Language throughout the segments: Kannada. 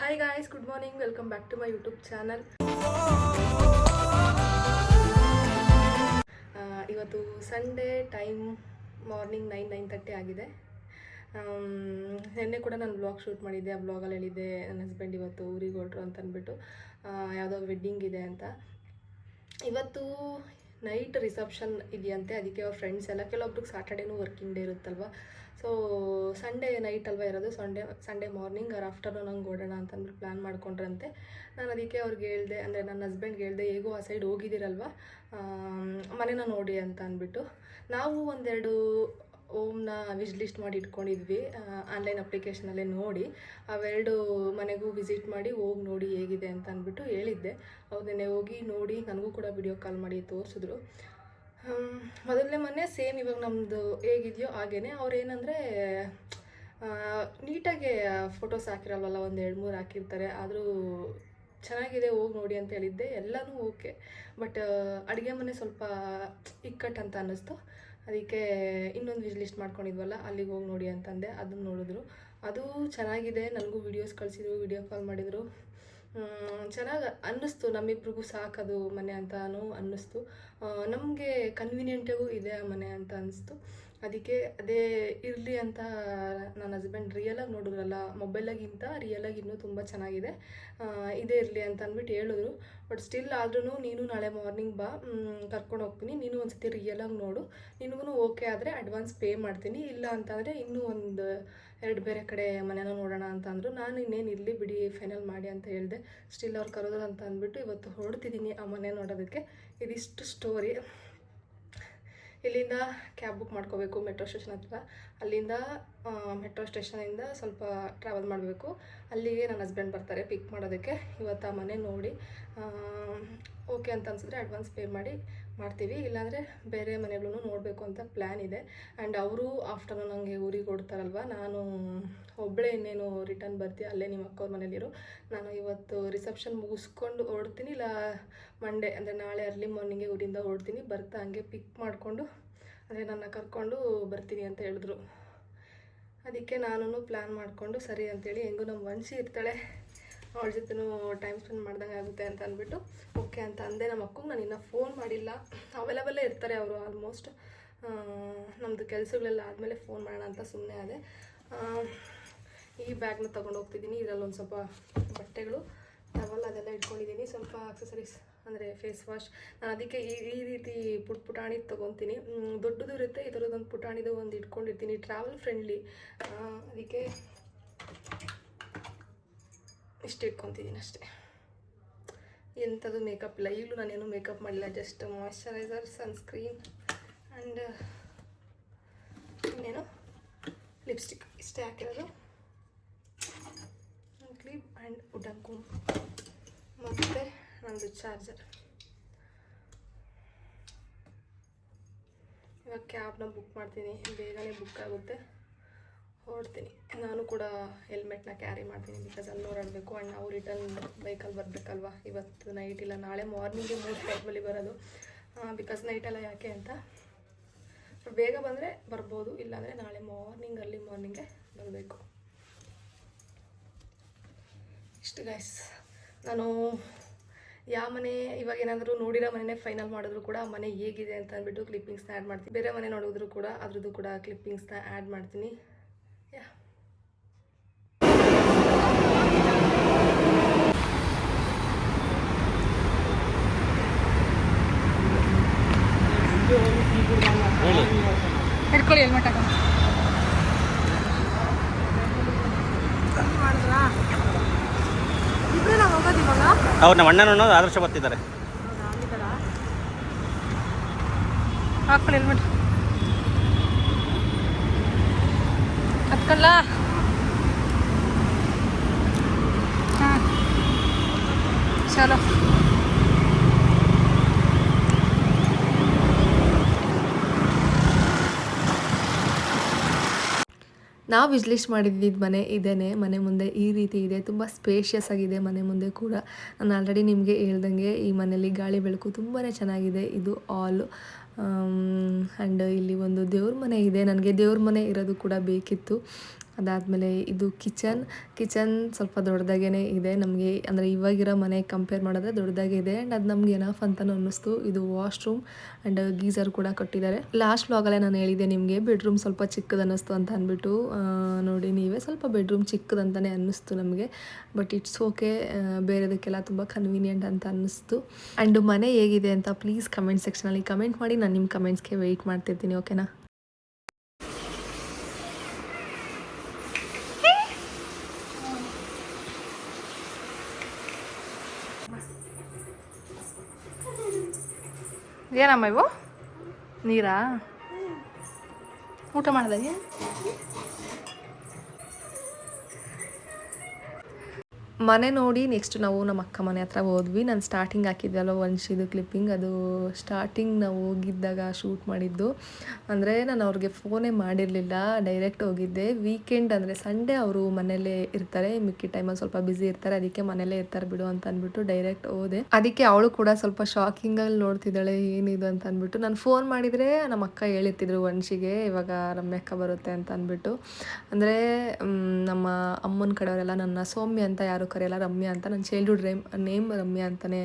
Hi guys good morning welcome back to my YouTube channel ಇವತ್ತು Sunday time morning nine nine thirty ಆಗಿದೆ. ಆಮ್, ನಿನ್ನೆ ಕೂಡ ನಾನು ಬ್ಲಾಗ್ ಶೂಟ್ ಮಾಡಿದ್ದೆ ಆ ಬ್ಲಾಗಲ್ಲಿ ಹೇಳಿದ್ದೆ ನನ್ನ ಹಸ್ಬೆಂಡ್ ಇವತ್ತು ಊರಿಗೆ ಹೊರಟ್ರು ಅಂತ ಅಂದ್ಬಿಟ್ಟು ಆ, ಯಾವುದೋ ವೆಡ್ಡಿಂಗ್ ಇದೆ ಅಂತ. ಇವತ್ತು ನೈಟ್ ರಿಸೆಪ್ಷನ್ ಇದೆಯಂತೆ ಅದಕ್ಕೆ ಅವ್ರ ಫ್ರೆಂಡ್ಸ್ ಎಲ್ಲ ಕೆಲವೊಬ್ರಿಗೆ ಸಾಟರ್ಡೇನೂ ವರ್ಕಿಂಗ್ ಡೇ ಇರುತ್ತಲ್ವ? ಸೊ ಸಂಡೇ ನೈಟ್ ಅಲ್ವಾ ಇರೋದು. Sunday Sunday morning or afternoon ಹಂಗೆ ಓಡೋಣ ಅಂತಂದ್ಬಿಟ್ಟು ಪ್ಲ್ಯಾನ್ ಮಾಡ್ಕೊಂಡ್ರಂತೆ. ನಾನು ಅದಕ್ಕೆ ಅವ್ರಿಗೆ ಹೇಳಿದೆ, ಅಂದರೆ ನನ್ನ ಹಸ್ಬೆಂಡ್ಗೆ ಹೇಳಿದೆ, ಹೇಗೋ ಆ ಸೈಡ್ ಹೋಗಿದ್ದೀರಲ್ವ? ಮನೇನ ನೋಡಿ ಅಂತ ಅಂದ್ಬಿಟ್ಟು. ನಾವು ಒಂದೆರಡು ಓಮ್ನ ವಿಶ್ ಲಿಸ್ಟ್ ಮಾಡಿ ಇಟ್ಕೊಂಡಿದ್ವಿ. ಆನ್ಲೈನ್ ಅಪ್ಲಿಕೇಶನಲ್ಲೇ ನೋಡಿ, ಅವೆರಡು ಮನೆಗೂ ವಿಸಿಟ್ ಮಾಡಿ ಹೋಗಿ ನೋಡಿ ಹೇಗಿದೆ ಅಂತ ಅಂದ್ಬಿಟ್ಟು ಹೇಳಿದ್ದೆ. ಅವ್ರನ್ನೇ ಹೋಗಿ ನೋಡಿ, ನನಗೂ ಕೂಡ ವಿಡಿಯೋ ಕಾಲ್ ಮಾಡಿ ತೋರಿಸಿದ್ರು. ಮೊದಲನೇ ಮನೆ ಸೇಮ್ ಇವಾಗ ನಮ್ಮದು ಹೇಗಿದೆಯೋ ಹಾಗೇ ಅವ್ರು ಏನಂದರೆ ನೀಟಾಗಿ ಫೋಟೋಸ್ ಹಾಕಿರಲ್ವಲ್ಲ, ಒಂದು ಎರಡು ಮೂರು ಹಾಕಿರ್ತಾರೆ. ಆದರೂ ಚೆನ್ನಾಗಿದೆ, ಹೋಗಿ ನೋಡಿ ಅಂತ ಹೇಳಿದ್ದೆ. ಎಲ್ಲನೂ ಓಕೆ. ಬಟ್ ಅಡುಗೆ ಮನೆ ಸ್ವಲ್ಪ ಇಕ್ಕಟ್ಟು ಅಂತ ಅನ್ನಿಸ್ತು. ಅದಕ್ಕೆ ಇನ್ನೊಂದು ವಿಜ್ ಲಿಸ್ಟ್ ಮಾಡ್ಕೊಂಡಿದ್ವಲ್ಲ, ಅಲ್ಲಿಗೆ ಹೋಗಿ ನೋಡಿ ಅಂತಂದೆ. ಅದನ್ನು ನೋಡಿದ್ರು. ಅದು ಚೆನ್ನಾಗಿದೆ. ನನಗೂ ವೀಡಿಯೋಸ್ ಕಳಿಸಿದ್ರು ವಿಡಿಯೋ ಕಾಲ್ ಮಾಡಿದರು. ಚೆನ್ನಾಗಿ ಅನ್ನಿಸ್ತು. ನಮ್ಮಿಬ್ರಿಗೂ ಸಾಕದು ಮನೆ ಅಂತ ಅನ್ನಿಸ್ತು. ನಮಗೆ ಕನ್ವೀನಿಯೆಂಟಾಗೂ ಇದೆ ಆ ಮನೆ ಅಂತ ಅನ್ನಿಸ್ತು. ಅದಕ್ಕೆ ಅದೇ ಇರಲಿ ಅಂತ ನನ್ನ ಹಸ್ಬೆಂಡ್ ರಿಯಲಾಗಿ ನೋಡಿದ್ರಲ್ಲ ಮೊಬೈಲಾಗಿಂತ ರಿಯಲಾಗಿ ಇನ್ನೂ ತುಂಬ ಚೆನ್ನಾಗಿದೆ. ಇದೇ ಇರಲಿ ಅಂತ ಅಂದ್ಬಿಟ್ಟು ಹೇಳಿದ್ರು. ಬಟ್ ಸ್ಟಿಲ್ ಆದ್ರೂ ನೀನು ನಾಳೆ ಮಾರ್ನಿಂಗ್ ಬಾ. ಕರ್ಕೊಂಡು ಹೋಗ್ತೀನಿ. ನೀನು ಒಂದ್ಸತಿ ರಿಯಲಾಗಿ ನೋಡು. ನಿನಗೂ ಓಕೆ ಆದರೆ ಅಡ್ವಾನ್ಸ್ ಪೇ ಮಾಡ್ತೀನಿ. ಇಲ್ಲ ಅಂತಂದರೆ ಇನ್ನೂ ಒಂದು ಎರಡು ಬೇರೆ ಕಡೆ ಮನೆನ ನೋಡೋಣ ಅಂತ ಅಂದರು ನಾನು ಇನ್ನೇನು ಇರಲಿ ಬಿಡಿ ಫೈನಲ್ ಮಾಡಿ ಅಂತ ಹೇಳಿದೆ. ಸ್ಟಿಲ್ ಅವ್ರು ಕರೆದ್ರು ಅಂತ ಅಂದ್ಬಿಟ್ಟು ಇವತ್ತು ಹೊರಡ್ತಿದ್ದೀನಿ ಆ ಮನೆ ನೋಡೋದಕ್ಕೆ. ಇದಿಷ್ಟು ಸ್ಟೋರಿ ಇಲ್ಲಿಂದ ಕ್ಯಾಬ್ ಬುಕ್ ಮಾಡ್ಕೋಬೇಕು ಮೆಟ್ರೋ ಸ್ಟೇಷನ್ ಹತ್ರ. ಅಲ್ಲಿಂದ ಮೆಟ್ರೋ ಸ್ಟೇಷನಿಂದ ಸ್ವಲ್ಪ ಟ್ರಾವೆಲ್ ಮಾಡಬೇಕು. ಅಲ್ಲಿಗೆ ನನ್ನ ಹಸ್ಬೆಂಡ್ ಬರ್ತಾರೆ ಪಿಕ್ ಮಾಡೋದಕ್ಕೆ. ಇವತ್ತು ಆ ಮನೆ ನೋಡಿ ಓಕೆ ಅಂತ ಅನಿಸಿದ್ರೆ ಅಡ್ವಾನ್ಸ್ ಪೇ ಮಾಡಿ ಮಾಡ್ತೀವಿ, ಇಲ್ಲಾಂದರೆ ಬೇರೆ ಮನೆಗಳೂ ನೋಡಬೇಕು ಅಂತ ಪ್ಲ್ಯಾನ್ ಇದೆ. ಆ್ಯಂಡ್ ಅವರು ಆಫ್ಟರ್ನೂನ್ ಹಂಗೆ ಊರಿಗೆ ಕೊಡ್ತಾರಲ್ವ ನಾನು ಒಬ್ಬಳೇ ಇನ್ನೇನು ರಿಟರ್ನ್ ಬರ್ತೀವಿ ಅಲ್ಲೇ ನಿಮ್ಮ ಅಕ್ಕವ್ರ ಮನೇಲಿರು. ನಾನು ಇವತ್ತು ರಿಸೆಪ್ಷನ್ ಮುಗಿಸ್ಕೊಂಡು ಹೊರಡ್ತೀನಿ, ಇಲ್ಲ ಮಂಡೇ ಅಂದರೆ ನಾಳೆ ಅರ್ಲಿ ಮಾರ್ನಿಂಗೆ ಊರಿಂದ ಹೊರಡ್ತೀನಿ, ಬರ್ತಾ ಹಂಗೆ ಪಿಕ್ ಮಾಡಿಕೊಂಡು, ಅಂದರೆ ನನ್ನ ಕರ್ಕೊಂಡು ಬರ್ತೀನಿ ಅಂತ ಹೇಳಿದ್ರು. ಅದಕ್ಕೆ ನಾನು ಪ್ಲ್ಯಾನ್ ಮಾಡಿಕೊಂಡು, ಸರಿ ಅಂತೇಳಿ ಹೆಂಗೂ ನಮ್ಮ ವಂಶಿ ಇರ್ತಾಳೆ. ಅವಳ ಜೊತೆನೂ ಟೈಮ್ ಸ್ಪೆಂಡ್ ಮಾಡ್ದಂಗೆ ಆಗುತ್ತೆ ಅಂತ ಅಂದ್ಬಿಟ್ಟು ಓಕೆ ಅಂತ ಅಂದೆ ನಮ್ಮ ಅಕ್ಕಂಗೆ. ನಾನು ಇನ್ನೂ ಫೋನ್ ಮಾಡಿಲ್ಲ. ಅವೈಲಬಲ್ಲೇ ಇರ್ತಾರೆ ಅವರು ಆಲ್ಮೋಸ್ಟ್ ನಮ್ಮದು ಕೆಲಸಗಳೆಲ್ಲ ಆದಮೇಲೆ ಫೋನ್ ಮಾಡೋಣ ಅಂತ ಸುಮ್ಮನೆ ಅದೇ ಈ ಬ್ಯಾಗ್ನ ತೊಗೊಂಡು ಹೋಗ್ತಿದ್ದೀನಿ. ಇದರಲ್ಲಿ ಒಂದು ಸ್ವಲ್ಪ ಬಟ್ಟೆಗಳು ಟವಲ್ ಅದೆಲ್ಲ ಇಟ್ಕೊಂಡಿದ್ದೀನಿ. ಸ್ವಲ್ಪ ಅಕ್ಸಸರೀಸ್ ಅಂದರೆ ಫೇಸ್ ವಾಶ್ ನಾನು ಅದಕ್ಕೆ ಈ ಈ ರೀತಿ ಪುಟ್ ಪುಟಾಣಿ ತೊಗೊತೀನಿ. ದೊಡ್ಡದು ಇರುತ್ತೆ. ಈ ಥರದ್ದೊಂದು ಪುಟಾಣಿದು ಒಂದು ಇಟ್ಕೊಂಡಿರ್ತೀನಿ. ಟ್ರಾವೆಲ್ ಫ್ರೆಂಡ್ಲಿ ಅದಕ್ಕೆ ಇಷ್ಟು ಇಟ್ಕೊತಿದ್ದೀನಿ ಅಷ್ಟೇ. ಎಂಥದ್ದು ಮೇಕಪ್ ಇಲ್ಲ. ಈಗಲೂ ನಾನೇನು ಮೇಕಪ್ ಮಾಡಿಲ್ಲ. ಜಸ್ಟ್ ಮಾಯಿಶ್ಚರೈಸರ್ ಸನ್ಸ್ಕ್ರೀನ್ ಆ್ಯಂಡ್ ಇನ್ನೇನು? ಲಿಪ್ಸ್ಟಿಕ್ ಇಷ್ಟೇ ಹಾಕಿರೋದು. ಕ್ಲಿಪ್ ಆ್ಯಂಡ್ ವುಡನ್ ಕೂಮ್ ಮತ್ತು ನನ್ನದು ಚಾರ್ಜರ್ ಇವಾಗ ಕ್ಯಾಬ್ನ ಬುಕ್ ಮಾಡ್ತೀನಿ. ಬೇಗನೆ ಬುಕ್ ಆಗುತ್ತೆ. ಹೊರಡ್ತೀನಿ ನಾನು ಕೂಡ ಹೆಲ್ಮೆಟ್ನ ಕ್ಯಾರಿ ಮಾಡ್ತೀನಿ ಬಿಕಾಸ್ ಅಲ್ಲಿ ಓಡಾಡಬೇಕು ಆ್ಯಂಡ್ ನಾವು ರಿಟರ್ನ್ ಬೈಕಲ್ಲಿ ಬರಬೇಕಲ್ವಾ? ಇವತ್ತು ನೈಟ್ ಇಲ್ಲ, ನಾಳೆ ಮಾರ್ನಿಂಗೇ ಮೂರು ಟೈಮಲ್ಲಿ ಬರೋದು. ಬಿಕಾಸ್ ನೈಟೆಲ್ಲ ಯಾಕೆ ಅಂತ. ಬೇಗ ಬಂದರೆ ಬರ್ಬೋದು, ಇಲ್ಲಾಂದರೆ ನಾಳೆ ಮಾರ್ನಿಂಗ್ ಅರ್ಲಿ ಮಾರ್ನಿಂಗೆ ಬರಬೇಕು. ಇಷ್ಟು ಗೈಸ್ ನಾನು ಯಾವ ಮನೆ, ಇವಾಗ ಏನಾದರೂ ನೋಡಿರೋ ಮನೆನೇ ಫೈನಲ್ ಮಾಡಿದ್ರು ಕೂಡ ಆ ಮನೆ ಹೇಗಿದೆ ಅಂತ ಅಂದ್ಬಿಟ್ಟು ಕ್ಲಿಪ್ಪಿಂಗ್ಸ್ನ ಆ್ಯಡ್ ಮಾಡ್ತೀನಿ. ಬೇರೆ ಮನೆ ನೋಡಿದ್ರು ಕೂಡ ಅದ್ರದ್ದು ಕೂಡ ಕ್ಲಿಪ್ಪಿಂಗ್ಸ್ನ ಆ್ಯಡ್ ಮಾಡ್ತೀನಿ ಯಾ ಹಿಡ್ಕೊಳ್ಳಿ ಹೆಲ್ಮೆಟ್ ಹಾಕೊಂಡು. ಅವ್ರು ನಮ್ಮ ಅಣ್ಣನ ಆದರ್ಶ ಬರ್ತಿದ್ದಾರೆ. ಹಾಕೊಳ್ಳಿ ಹೆಲ್ಮೆಟ್ ಹತ್ಕೊಳ್ಳ? ಹಾಂ. ಚಲೋ. ನಾವು ವಿಜ್ಲಿಸ್ಟ್ ಮಾಡಿದ್ದಿದ್ದು ಮನೆ ಇದೇನೆ, ಮನೆ ಮುಂದೆ ಈ ರೀತಿ ಇದೆ, ತುಂಬ ಸ್ಪೇಷಿಯಸ್ ಆಗಿದೆ ಮನೆ ಮುಂದೆ ಕೂಡ. ನಾನು ಆಲ್ರೆಡಿ ನಿಮಗೆ ಹೇಳ್ದಂಗೆ ಈ ಮನೆಯಲ್ಲಿ ಗಾಳಿ ಬೆಳಕು ತುಂಬಾ ಚೆನ್ನಾಗಿದೆ, ಇದು ಆಲ್ ಆ್ಯಂಡ್ ಇಲ್ಲಿ ಒಂದು ದೇವ್ರ ಮನೆ ಇದೆ. ನನಗೆ ದೇವ್ರ ಮನೆ ಇರೋದು ಕೂಡ ಬೇಕಿತ್ತು. ಅದಾದಮೇಲೆ ಇದು ಕಿಚನ್. ಕಿಚನ್ ಸ್ವಲ್ಪ ದೊಡ್ಡದಾಗೇ ಇದೆ. ನಮಗೆ ಅಂದರೆ ಇವಾಗಿರೋ ಮನೆ ಕಂಪೇರ್ ಮಾಡಿದ್ರೆ ದೊಡ್ಡದಾಗೆ ಇದೆ. ಆ್ಯಂಡ್ ಅದು ನಮ್ಗೆ ಎನಫ್ ಅಂತಲೂ ಅನ್ನಿಸ್ತು. ಇದು ವಾಶ್ರೂಮ್ ಆ್ಯಂಡ್ ಗೀಸರ್ ಕೂಡ ಕೊಟ್ಟಿದ್ದಾರೆ. ಲಾಸ್ಟ್ ವ್ಲಾಗಲ್ಲೇ ನಾನು ಹೇಳಿದೆ ನಿಮಗೆ ಬೆಡ್ರೂಮ್ ಸ್ವಲ್ಪ ಚಿಕ್ಕದು ಅನ್ನಿಸ್ತು ಅಂತ ಅಂದ್ಬಿಟ್ಟು. ನೋಡಿ ನೀವೇ ಸ್ವಲ್ಪ ಬೆಡ್ರೂಮ್ ಚಿಕ್ಕದಂತಲೇ ಅನ್ನಿಸ್ತು ನಮಗೆ. ಬಟ್ ಇಟ್ಸ್ ಓಕೆ ಬೇರೆದಕ್ಕೆಲ್ಲ ತುಂಬ ಕನ್ವೀನಿಯೆಂಟ್ ಅಂತ ಅನ್ನಿಸ್ತು. ಆ್ಯಂಡ್ ಮನೆ ಹೇಗಿದೆ ಅಂತ ಪ್ಲೀಸ್ ಕಮೆಂಟ್ ಸೆಕ್ಷನಲ್ಲಿ ಕಮೆಂಟ್ ಮಾಡಿ. ನಾನು ನಿಮ್ಮ ಕಮೆಂಟ್ಸ್ಗೆ ವೆಯ್ಟ್ ಮಾಡ್ತಿರ್ತೀನಿ ಓಕೆನಾ ಏನಮ್ಮ ಇವು? ನೀರಾ? ಊಟ ಮಾಡಿದಾಗೆ? ಮನೆ ನೋಡಿ ನೆಕ್ಸ್ಟ್ ನಾವು ನಮ್ಮ ಅಕ್ಕ ಮನೆ ಹತ್ರ ಹೋದ್ವಿ. ನಾನು ಸ್ಟಾರ್ಟಿಂಗ್ ಹಾಕಿದ್ದೆಲ್ಲ ವಂಶಿದು ಕ್ಲಿಪ್ಪಿಂಗ್ ಅದು ಸ್ಟಾರ್ಟಿಂಗ್ ನಾವು ಹೋಗಿದ್ದಾಗ ಶೂಟ್ ಮಾಡಿದ್ದು. ಅಂದರೆ ನಾನು ಅವ್ರಿಗೆ ಫೋನೇ ಮಾಡಿರಲಿಲ್ಲ ಡೈರೆಕ್ಟ್ ಹೋಗಿದ್ದೆ. ವೀಕೆಂಡ್ ಅಂದರೆ ಸಂಡೇ ಅವರು ಮನೇಲೇ ಇರ್ತಾರೆ. ಮಿಕ್ಕಿ ಟೈಮಲ್ಲಿ ಸ್ವಲ್ಪ ಬ್ಯುಸಿ ಇರ್ತಾರೆ. ಅದಕ್ಕೆ ಮನೇಲೇ ಇರ್ತಾರೆ ಬಿಡು ಅಂತ ಅಂದ್ಬಿಟ್ಟು ಡೈರೆಕ್ಟ್ ಹೋದೆ. ಅದಕ್ಕೆ ಅವಳು ಕೂಡ ಸ್ವಲ್ಪ ಶಾಕಿಂಗಲ್ಲಿ ನೋಡ್ತಿದ್ದಾಳೆ, ಏನಿದು ಅಂತ ಅಂದ್ಬಿಟ್ಟು. ನಾನು ಫೋನ್ ಮಾಡಿದರೆ ನಮ್ಮ ಅಕ್ಕ ಹೇಳಿರ್ತಿದ್ರು ವಂಶಿಗೆ, ಇವಾಗ ರಮ್ಯಕ್ಕ ಬರುತ್ತೆ ಅಂತ ಅಂದ್ಬಿಟ್ಟು. ಅಂದರೆ ನಮ್ಮ ಅಮ್ಮನ ಕಡೆಯವರೆಲ್ಲ ನನ್ನ ಸೌಮ್ಯ ಅಂತ ಯಾರು ಕರೆಯಲ್ಲ, ರಮ್ಯಾ ಅಂತ. ನನ್ನ ಚೈಲ್ಡ್ಹುಡ್ ರೇಮ್ ನೇಮ್ ರಮ್ಯಾ ಅಂತಲೇ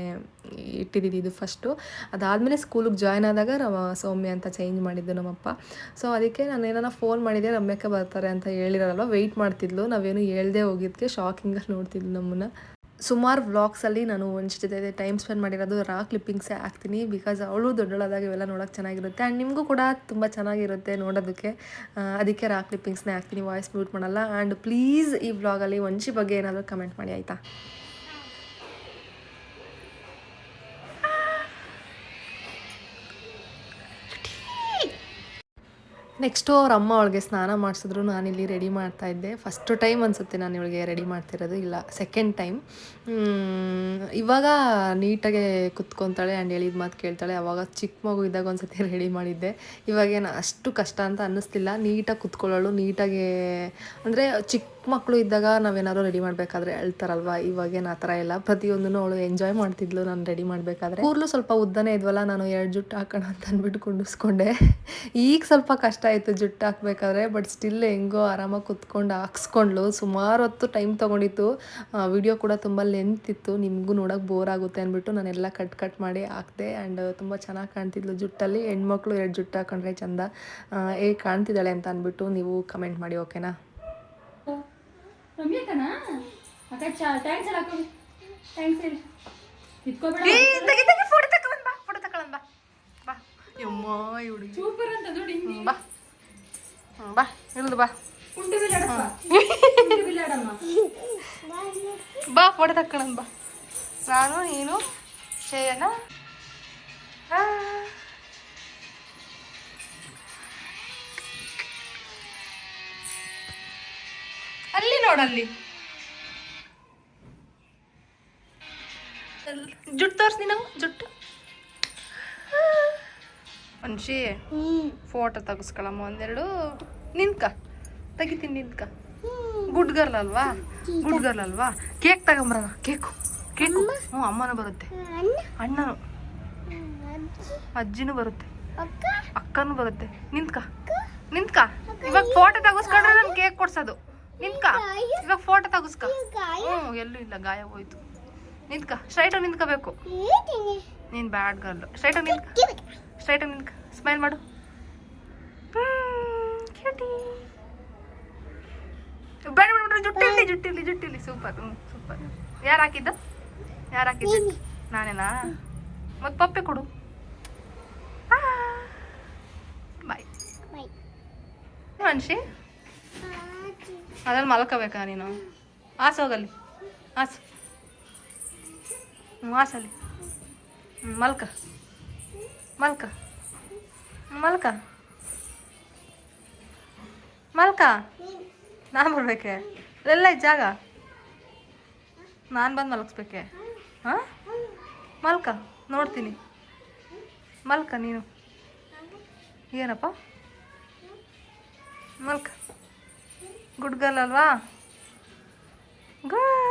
ಇಟ್ಟಿದ್ದೀನಿ ಇದು ಫಸ್ಟು ಅದಾದಮೇಲೆ ಸ್ಕೂಲಿಗೆ ಜಾಯ್ನ್ ಆದಾಗ ರಮ ಸೌಮ್ಯ ಅಂತ ಚೇಂಜ್ ಮಾಡಿದ್ದು ನಮ್ಮಪ್ಪ. ಸೊ ಅದಕ್ಕೆ ನಾನು ಏನಾರ ಫೋನ್ ಮಾಡಿದೆ ರಮ್ಯಕ್ಕೆ ಬರ್ತಾರೆ ಅಂತ ಹೇಳಿರಲ್ವ ವೆಯ್ಟ್ ಮಾಡ್ತಿದ್ಲು. ನಾವೇನು ಹೇಳ್ದೆ ಹೋಗಿದ್ದಕ್ಕೆ ಶಾಕಿಂಗಲ್ಲಿ ನೋಡ್ತಿದ್ಲು ನಮ್ಮನ್ನು. ಸುಮಾರು ವ್ಲಾಗ್ಸಲ್ಲಿ ನಾನು ಒಂದು ಜೊತೆ ಟೈಮ್ ಸ್ಪೆಂಡ್ ಮಾಡಿರೋದು ರಾ ಕ್ಲಿಪ್ಪಿಂಗ್ಸೇ ಹಾಕ್ತೀನಿ ಬಿಕಾಸ್ ಅವಳು ದೊಡ್ಡಳಾದಾಗ ಇವೆಲ್ಲ ನೋಡೋಕೆ ಚೆನ್ನಾಗಿರುತ್ತೆ. ಆ್ಯಂಡ್ ನಿಮಗೂ ಕೂಡ ತುಂಬ ಚೆನ್ನಾಗಿರುತ್ತೆ ನೋಡೋದಕ್ಕೆ. ಅದಕ್ಕೆ ರಾ ಕ್ಲಿಪ್ಪಿಂಗ್ಸ್ನೇ ಹಾಕ್ತೀನಿ ವಾಯ್ಸ್ ಮ್ಯೂಟ್ ಮಾಡಲ್ಲ. ಆ್ಯಂಡ್ ಪ್ಲೀಸ್ ಈ ವ್ಲಾಗಲ್ಲಿ ಒಂಚಿ ಬಗ್ಗೆ ಏನಾದರೂ ಕಮೆಂಟ್ ಮಾಡಿ, ಆಯಿತಾ? ನೆಕ್ಸ್ಟು ಅವ್ರ ಅಮ್ಮ ಅವಳಿಗೆ ಸ್ನಾನ ಮಾಡಿಸಿದ್ರು, ನಾನಿಲ್ಲಿ ರೆಡಿ ಮಾಡ್ತಾ ಇದ್ದೆ. ಫಸ್ಟ್ ಟೈಮ್ ಅನಿಸುತ್ತೆ ನಾನು ಇವಳಿಗೆ ರೆಡಿ ಮಾಡ್ತಿರೋದು, ಇಲ್ಲ ಸೆಕೆಂಡ್ ಟೈಮ್ ಇವಾಗ ನೀಟಾಗೆ ಕುತ್ಕೊತಾಳೆ ಆ್ಯಂಡ್ ಹೇಳಿದ ಮಾತು ಕೇಳ್ತಾಳೆ. ಅವಾಗ ಚಿಕ್ಕ ಮಗು ಇದ್ದಾಗ ಒಂದ್ಸತಿ ರೆಡಿ ಮಾಡಿದ್ದೆ. ಇವಾಗೇನು ಅಷ್ಟು ಕಷ್ಟ ಅಂತ ಅನ್ನಿಸ್ತಿಲ್ಲ. ನೀಟಾಗಿ ಕುತ್ಕೊಳ್ಳೋಳು, ನೀಟಾಗೆ, ಅಂದರೆ ಚಿಕ್ಕ ಮಕ್ಕಳು ಇದ್ದಾಗ ನಾವೇನಾದ್ರು ರೆಡಿ ಮಾಡಬೇಕಾದ್ರೆ ಹೇಳ್ತಾರಲ್ವ? ಇವಾಗೇನು ಆ ಥರ ಇಲ್ಲ. ಪ್ರತಿಯೊಂದನ್ನು ಅವಳು ಎಂಜಾಯ್ ಮಾಡ್ತಿದ್ಲು ನಾನು ರೆಡಿ ಮಾಡಬೇಕಾದ್ರೆ. ಕೂರ್ಲು ಸ್ವಲ್ಪ ಉದ್ದನೇ ಇದ್ವಲ್ಲ, ನಾನು ಎರಡು ಜುಟ್ಟು ಹಾಕೋಣ ಅಂತ ಅಂದ್ಬಿಟ್ಟು ಕುಂಡಿಸ್ಕೊಂಡೆ. ಈಗ ಸ್ವಲ್ಪ ಕಷ್ಟ ಆಯಿತು ಜುಟ್ಟು ಹಾಕ್ಬೇಕಾದ್ರೆ ಬಟ್ ಸ್ಟಿಲ್ ಹೆಂಗೋ ಆರಾಮಾಗಿ ಕುತ್ಕೊಂಡು ಹಾಕ್ಸ್ಕೊಂಡ್ಲು ಸುಮಾರು ಹೊತ್ತು ಟೈಮ್ ತೊಗೊಂಡಿತ್ತು. ವಿಡಿಯೋ ಕೂಡ ತುಂಬ ಲೆಂತ್ ಇತ್ತು. ನಿಮಗೂ ನೋಡೋಕೆ ಬೋರ್ ಆಗುತ್ತೆ ಅಂದ್ಬಿಟ್ಟು ನಾನೆಲ್ಲ ಕಟ್ ಕಟ್ ಮಾಡಿ ಹಾಕ್ದೆ ಆ್ಯಂಡ್ ತುಂಬ ಚೆನ್ನಾಗಿ ಕಾಣ್ತಿದ್ಲು ಜುಟ್ಟಲ್ಲಿ. ಹೆಣ್ಮಕ್ಳು ಎರಡು ಜುಟ್ಟು ಹಾಕೊಂಡ್ರೆ ಚಂದ. ಹೇಗೆ ಕಾಣ್ತಿದ್ದಾಳೆ ಅಂತ ಅಂದ್ಬಿಟ್ಟು ನೀವು ಕಮೆಂಟ್ ಮಾಡಿ ಓಕೆನಾ ರಮ್ಯಾಕನಾ ಅಕ್ಕ ಚಾ ಥ್ಯಾಂಕ್ಸ್ ಹೇಳಿ. ಹಾಕಿ ಥ್ಯಾಂಕ್ಸ್ ಹೇಳಿ ಇಟ್ಕೋಬೇಡ ಫೋಟೋ ತಗೊಂಡ್ ಬಾ ಫೋಟೋ ತಗೊಳನ್ ಬಾ. ಬಾ. ಯಮ್ಮ ಇವಳು ಸೂಪರ್ ಅಂತ ನೋಡಿ ಹಿಂಗೆ ಬಾ. ಬಾ ಇಳ್ದು ಬಾ. ಕುಂಟು ಬಿಲ್ಲಾಡಪ್ಪ. ಕುಂಟು ಬಿಲ್ಲಾಡಮ್ಮ. ಬಾ ಫೋಟೋ ತಕ್ಕೊಳ್ಳೋಣ ಬಾ. ನಾನು ನೀನು ಶ್ರೇಯನ ಆ. ಅಲ್ಲಿ ನೋಡಲ್ಲಿ ಜುಟ್ಟು ತೋರಿಸ್ತೀನಿ ನಾವು ಜುಟ್ಟು. ಮನ್ಷಿ ಫೋಟೋ ತೆಗಿಸ್ಕೊಳಮ್ಮ ಒಂದೆರಡು. ನಿಂತ್ಕ. ತೆಗಿತೀನಿ ನಿಂತ್ಕ. ಗುಡ್ ಗರ್ಲ್ ಅಲ್ವಾ? ಗುಡ್ ಗರ್ಲ್ ಅಲ್ವಾ? ಕೇಕ್ ತಗೊಂಬರೋಣ ಕೇಕು ಕೇಕು ಹ್ಞೂ ಅಮ್ಮನೂ ಬರುತ್ತೆ. ಅಣ್ಣನು. ಅಜ್ಜಿನೂ ಬರುತ್ತೆ. ಅಕ್ಕನೂ ಬರುತ್ತೆ. ನಿಂತ್ಕ. ನಿಂತ್ಕ. ಇವಾಗ ಫೋಟೋ ತೆಗಿಸ್ಕೊಂಡ್ರೆ ನಾನು ಕೇಕ್ ಕೊಡ್ಸೋದು. ನಿಂತ್ಕ. ಇವಾಗ ಫೋಟೋ ತಗಸ್ಕ. ಹ್ಞೂ ಎಲ್ಲೂ ಇಲ್ಲ ಗಾಯ ಹೋಯ್ತು. ನಿಂತ್ಕ. ಸ್ಟ್ರೈಟಾಗಿ ನಿಂತ್ಕೋಬೇಕು. ನೀನು ಬ್ಯಾಡ್ ಗರ್ಲ್ ಸ್ಟ್ರೈಟಾಗಿ ನಿಂತ್ಕ. ಸ್ಟ್ರೈಟಾಗಿ ನಿಂತ್ಕ. ಸ್ಮೈಲ್ ಮಾಡು. ಬೇಡ ಬೇಡ ಜುಟ್ಟಿರ್ಲಿ ಜುಟ್ಟಿರ್ಲಿ ಜುಟ್ಟಿರ್ಲಿ ಸೂಪರ್ ಹ್ಞೂ ಸೂಪರ್ ಯಾರು ಹಾಕಿದ್ದ? ಯಾರು ಹಾಕಿದ್ದ? ನಾನೇನಾ? ಮತ್ತೆ ಪಪ್ಪೆ ಕೊಡು. ಬಾಯ್ ಮನ್ಷಿ ಅದ್ರಲ್ಲಿ ಮಲ್ಕೋಬೇಕಾ ನೀನು? ಆಸ ಹೋಗಲ್ಲಿ ಆಸು ಹ್ಞೂ ಹಾಸಲ್ಲಿ ಹ್ಞೂ ಮಲ್ಕ. ಮಲ್ಕ. ಮಲ್ಕ. ಮಲ್ಕ. ನಾನು ಬರ್ಬೇಕೆ? ಎಲ್ಲ ಜಾಗ? ನಾನು ಬಂದು ಮಲಗಿಸ್ಬೇಕೆ? ಹಾಂ? ಮಲ್ಕ, ನೋಡ್ತೀನಿ. ಮಲ್ಕ ನೀನು. ಏನಪ್ಪ? ಮಲ್ಕ. ಗುಡ್ ಗರ್ಲ್ ಅಲ್ವಾ? ಗುಡ್.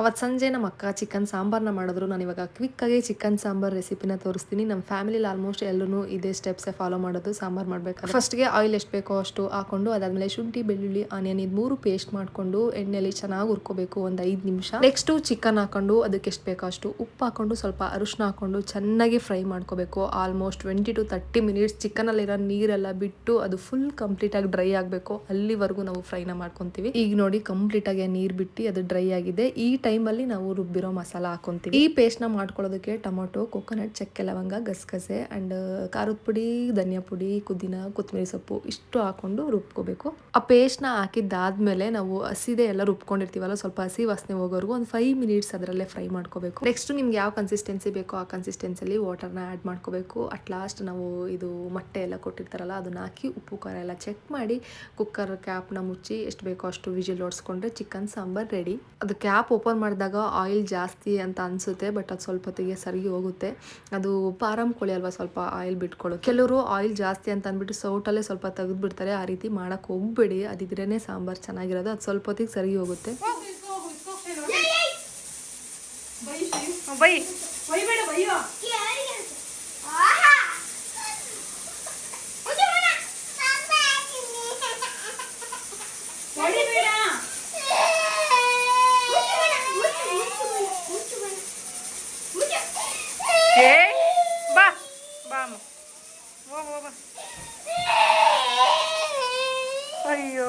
ಅವತ್ತು ಸಂಜೆ ನಮ್ಮ ಅಕ್ಕ ಚಿಕನ್ ಸಾಂಬಾರನ್ನ ಮಾಡಿದ್ರು. ನಾನು ಇವಾಗ ಕ್ವಿಕ್ಕಾಗಿ ಚಿಕನ್ ಸಾಂಬಾರ್ ರೆಸಿಪಿನ ತೋರಿಸ್ತೀನಿ. ನಮ್ಮ ಫ್ಯಾಮಿಲಿಲಿ ಆಲ್ಮೋಸ್ಟ್ ಎಲ್ಲರೂ ಇದೇ ಸ್ಟೆಪ್ಸೇ ಫಾಲೋ ಮಾಡೋದು, ಸಾಂಬಾರು ಮಾಡಬೇಕು ಫಸ್ಟ್ಗೆ ಆಯಿಲ್ ಎಷ್ಟು ಬೇಕೋ ಅಷ್ಟು ಹಾಕೊಂಡು, ಅದಾದಮೇಲೆ ಶುಂಠಿ, ಬೆಳ್ಳುಳ್ಳಿ ಆನಿಯನ್ ಇದು ಮೂರು ಪೇಸ್ಟ್ ಮಾಡಿಕೊಂಡು ಎಣ್ಣೆಯಲ್ಲಿ ಚೆನ್ನಾಗಿ ಹುರ್ಕೋಬೇಕು ಒಂದು ಐದು ನಿಮಿಷ. ನೆಕ್ಸ್ಟು ಚಿಕನ್ ಹಾಕೊಂಡು ಅದಕ್ಕೆ ಎಷ್ಟು ಬೇಕೋ ಅಷ್ಟು ಉಪ್ಪು ಹಾಕೊಂಡು, ಸ್ವಲ್ಪ ಅರಿಶಿನ ಹಾಕೊಂಡು ಚೆನ್ನಾಗಿ ಫ್ರೈ ಮಾಡ್ಕೋಬೇಕು. Almost twenty to thirty minutes ಚಿಕನಲ್ಲಿರೋ ನೀರೆಲ್ಲ ಬಿಟ್ಟು ಅದು ಫುಲ್ ಕಂಪ್ಲೀಟಾಗಿ ಡ್ರೈ ಆಗಬೇಕು. ಅಲ್ಲಿವರೆಗೂ ನಾವು ಫ್ರೈನ ಮಾಡ್ಕೊತೀವಿ. ಈಗ ನೋಡಿ ಕಂಪ್ಲೀಟಾಗಿ ನೀರು ಬಿಟ್ಟು ಅದು ಡ್ರೈ ಆಗಿದೆ. ಈ ಟೈಮಲ್ಲಿ ನಾವು ರುಬ್ಬಿರೋ ಮಸಾಲ ಹಾಕೊಂತೀವಿ. ಈ ಪೇಸ್ಟ್ನ ಮಾಡ್ಕೊಳ್ಳೋದಕ್ಕೆ ಟೊಮೊಟೊ ಕೊಕೊನಟ್ ಚಕ್ಕೆ ಲವಂಗ ಗಸಗಸೆ ಆ್ಯಂಡ್ ಖಾರದ ಪುಡಿ ಧನಿಯಾ ಪುಡಿ ಕುದಿನ ಕೊತ್ತಂಬರಿ ಸೊಪ್ಪು ಇಷ್ಟು ಹಾಕೊಂಡು ರುಬ್ಕೋಬೇಕು. ಆ ಪೇಸ್ಟ್ನ ಹಾಕಿದ್ದಾದ್ಮೇಲೆ ನಾವು ಹಸಿದೆ ಎಲ್ಲ ರುಬ್ಕೊಂಡಿರ್ತೀವಲ್ಲ ಸ್ವಲ್ಪ ಹಸಿ ವಾಸನೆ ಹೋಗೋರ್ಗು ಒಂದು ಫೈವ್ ಮಿನಿಟ್ಸ್ ಅದರಲ್ಲೇ ಫ್ರೈ ಮಾಡ್ಕೋಬೇಕು. ನೆಕ್ಸ್ಟ್ ನಿಮ್ಗೆ ಯಾವ ಕನ್ಸಿಸ್ಟೆನ್ಸಿ ಬೇಕೋ ಆ ಕನ್ಸಿಸ್ಟೆನ್ಸಿಲಿ ವಾಟರ್ನ ಆ್ಯಡ್ ಮಾಡ್ಕೋಬೇಕು. ಅಟ್ ಲಾಸ್ಟ್ ನಾವು ಇದು ಮೊಟ್ಟೆ ಎಲ್ಲ ಕೊಟ್ಟಿರ್ತಾರಲ್ಲ ಅದನ್ನ ಹಾಕಿ ಉಪ್ಪು ಖಾರ ಎಲ್ಲ ಚೆಕ್ ಮಾಡಿ ಕುಕ್ಕರ್ ಕ್ಯಾಪ್ನ ಮುಚ್ಚಿ ಎಷ್ಟು ಬೇಕೋ ಅಷ್ಟು ವಿಜಿಲ್ ಓಡಿಸ್ಕೊಂಡ್ರೆ ಚಿಕನ್ ಸಾಂಬಾರ್ ರೆಡಿ ಅದು ಕ್ಯಾಪ್ ಓಪನ್ ಮಾಡಿದಾಗ ಆಯಿಲ್ ಜಾಸ್ತಿ ಅಂತ ಅನಿಸುತ್ತೆ ಬಟ್ ಅದು ಸ್ವಲ್ಪ ಹೊತ್ತಿಗೆ ಸರಿ ಹೋಗುತ್ತೆ ಅದು ಪಾರಂ ಕೋಳಿ ಅಲ್ವಾ ಸ್ವಲ್ಪ ಆಯಿಲ್ ಬಿಟ್ಕೊಳ್ಳೋದು ಕೆಲವರು ಆಯಿಲ್ ಜಾಸ್ತಿ ಅಂತ ಅಂದ್ಬಿಟ್ಟು ಸೌಟಲ್ಲೇ ಸ್ವಲ್ಪ ತೆಗೆದುಬಿಡ್ತಾರೆ ಆ ರೀತಿ ಮಾಡೋಕ್ಕೆ ಹೋಗ್ಬೇಡಿ ಅದಿದ್ರೇ ಸಾಂಬಾರು ಚೆನ್ನಾಗಿರೋದು ಅದು ಸ್ವಲ್ಪ ಹೊತ್ತಿಗೆ ಸರಿ ಹೋಗುತ್ತೆ ಬೈ ಏ ಬಾ ಬಾ ಅಮ್ಮ ಹೋಗ್ ಹೋಗ್ ಬಾ ಅಯ್ಯೋ